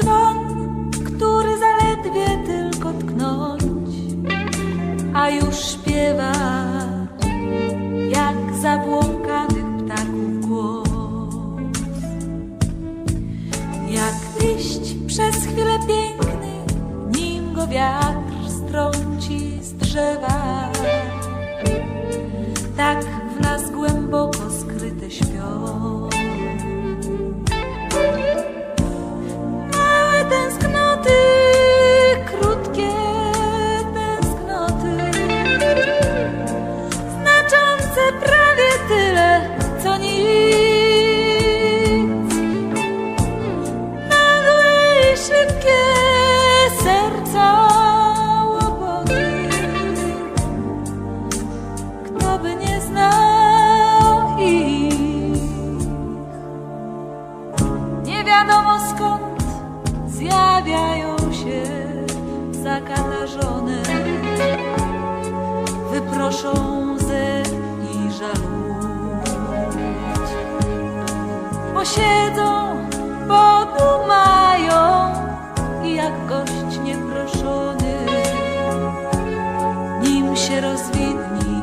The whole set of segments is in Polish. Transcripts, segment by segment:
dzwon, który zaledwie tylko tknąć, a już śpiewa jak zabłąkanych ptaków głos. Jak liść przez chwilę piękny, nim go wiatr strąci z drzewa. Tak by nie znał ich. Nie wiadomo skąd zjawiają się zakatarzone, wyproszą ze i żalódź. Posiedzą, podumają i jak gość nieproszony, nim się rozwidni.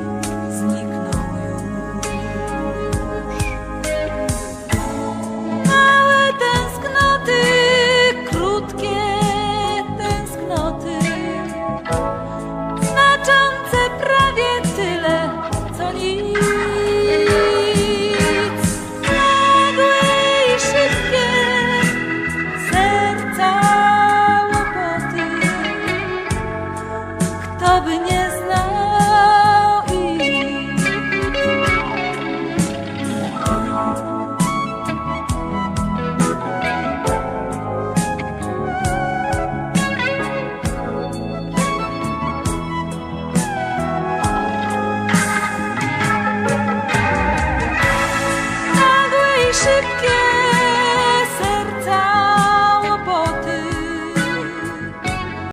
aby nie